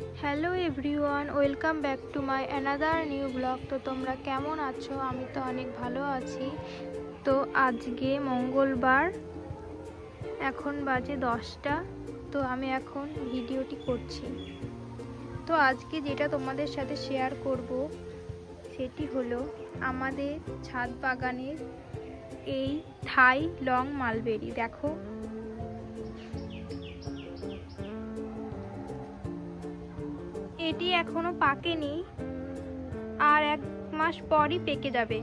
Hello everyone, welcome back to my another new blog. তো তোমরা কেমন আছো? আমি তো অনেক ভালো আছি। তো আজকে মঙ্গলবার, এখন বাজে দশটা। তো আমি এখন ভিডিওটি করছি। তো আজকে যেটা তোমাদের সাথে শেয়ার করব, সেটি হলো আমাদের ছাদ বাগানের এই থাই লং মালবেরি। দেখো এটি এখনও পাকেনি আর এক মাস পরই পেকে যাবে।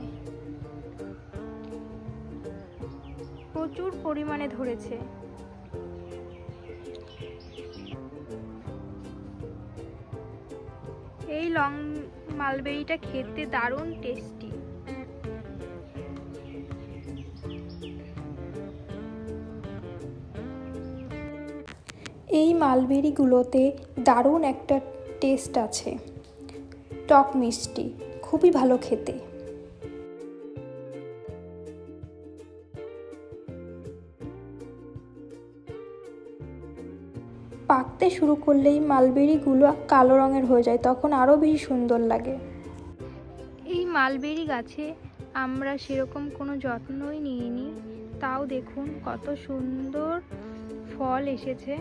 প্রচুর পরিমাণে ধরেছে। এই লং মালবেরিটা খেতে দারুণ টেস্টি। এই মালবেরিগুলোতে দারুণ একটা টেস্ট আছে। টক মিষ্টি, খুবই ভালো খেতে। পাকতে শুরু করলেই মালবেরিগুলো কালো রঙের হয়ে যায়, তখন আরও বেশি সুন্দর লাগে। এই মালবেরি গাছে আমরা সেরকম কোনো যত্নই নিইনি। তাও দেখুন কত সুন্দর ফল এসেছে।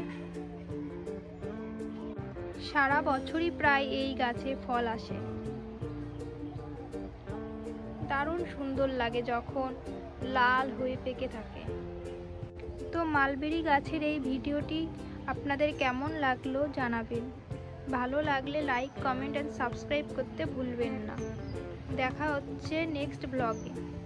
সারা বছরই প্রায় এই গাছে ফল আসে। দারুণ সুন্দর লাগে যখন লাল হয়ে পেকে থাকে। তো মালবেরি গাছের এই ভিডিওটি আপনাদের কেমন লাগল জানাবেন। ভালো লাগলে লাইক, কমেন্ট অ্যান্ড সাবস্ক্রাইব করতে ভুলবেন না। দেখা হচ্ছে নেক্সট ব্লগে